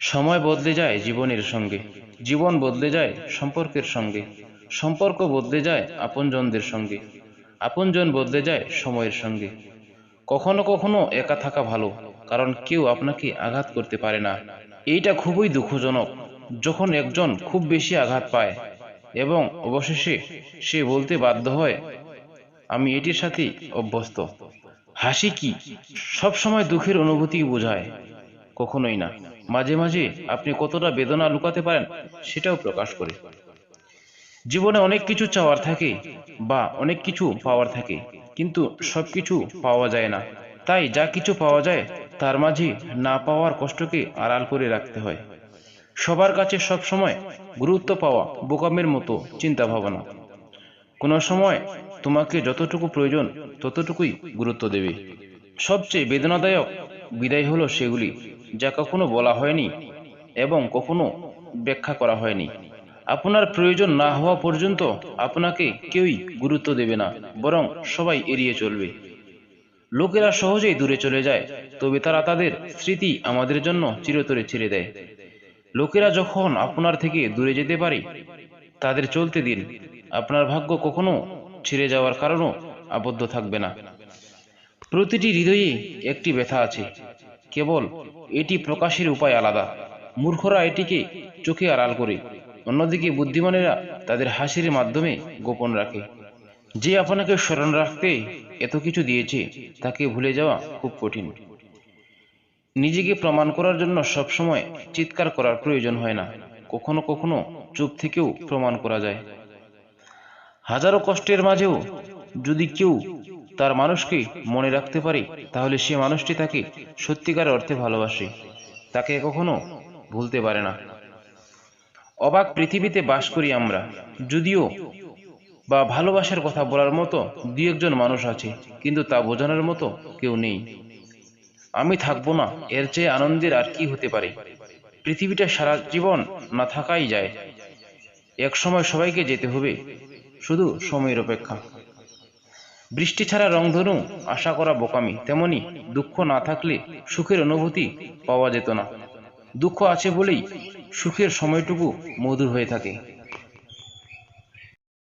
সময় বদলে যায় জীবনের সঙ্গে। জীবন বদলে যায় সম্পর্কের সঙ্গে। সম্পর্ক বদলে যায় আপনজনদের সঙ্গে। আপনজন বদলে যায় সময়ের সঙ্গে। কখনো কখনো একা থাকা ভালো, কারণ কেউ আপনাকে আঘাত করতে পারে না। এইটা খুবই দুঃখজনক। যখন একজন খুব বেশি আঘাত পায় এবং অবশেষে সে বলতে বাধ্য হয়, আমি এটির সাথে অভ্যস্ত। হাসি কি? সব সময় দুঃখের অনুভূতি বোঝায়, কখনোই না। মাঝে মাঝে আপনি কতটা বেদনা লুকাতে পারেন সেটাও প্রকাশ করে। জীবনে অনেক কিছু চাওয়ার থাকে বা অনেক কিছু পাওয়ার থাকে, কিন্তু সব কিছু পাওয়া যায় না। তাই যা কিছু পাওয়া যায়, তার মাঝে না পাওয়ার কষ্টকে আড়াল করে রাখতে হয়। সবার কাছে সব সময় গুরুত্ব পাওয়া বোকামের মতো চিন্তা ভাবনা কোনো সময় তোমাকে যতটুকু প্রয়োজন, ততটুকুই গুরুত্ব দেবে। সবচেয়ে বেদনাদায়ক বিদায় হলো সেগুলি। যা কখনো বলা হয়নি এবং কখনো ব্যাখ্যা করা হয়নি। আপনার প্রয়োজন না হওয়া পর্যন্ত আপনাকে কেউই গুরুত্ব দেবে না, বরং সবাই এড়িয়ে চলবে। লোকেরা সহজেই দূরে চলে যায়, তবে তারা তাদের স্মৃতি আমাদের জন্য চিরতরে ছেড়ে দেয়। লোকেরা যখন আপনার থেকে দূরে যেতে পারে, তাদের চলতে দিন। আপনার ভাগ্য কখনো ছেড়ে যাওয়ার কারণও আবদ্ধ থাকবে না। প্রতিটি হৃদয়ে একটি ব্যথা আছে। কেবল এটি প্রকাশের উপায় আলাদা। মূর্খরা এটিকে চোখে আড়াল করে, অন্যদিকে বুদ্ধিমানেরা তাদের হাসির মাধ্যমে গোপন রাখে। যে আপনাকে স্মরণ রাখতে এত কিছু দিয়েছে, তাকে ভুলে যাওয়া খুব কঠিন। নিজেকে প্রমাণ করার জন্য সবসময় চিৎকার করার প্রয়োজন হয় না। কখনো কখনো চুপ থেকেও প্রমাণ করা যায়। হাজারো কষ্টের মাঝেও যদি কেউ তার মানুষকে মনে রাখতে পারে, তাহলে সে মানুষটি তাকে সত্যিকার অর্থে ভালোবাসে। তাকে কখনো ভুলতে পারে না। অবাক পৃথিবীতে বাস করি আমরা। যদিও বা ভালোবাসার কথা বলার মতো দু একজন মানুষ আছে, কিন্তু তা বোঝানোর মতো কেউ নেই। আমি থাকব না, এর চেয়ে আনন্দের আর কি হতে পারে? পৃথিবীটা সারা জীবন না থাকাই যায়। এক সময় সবাইকে যেতে হবে, শুধু সময়ের অপেক্ষা। বৃষ্টি ছাড়া রংধনু আশা করা বোকামি, তেমনি দুঃখ না থাকলে সুখের অনুভূতি পাওয়া যেত না। দুঃখ আছে বলেই সুখের সময়টুকু মধুর হয়ে থাকে।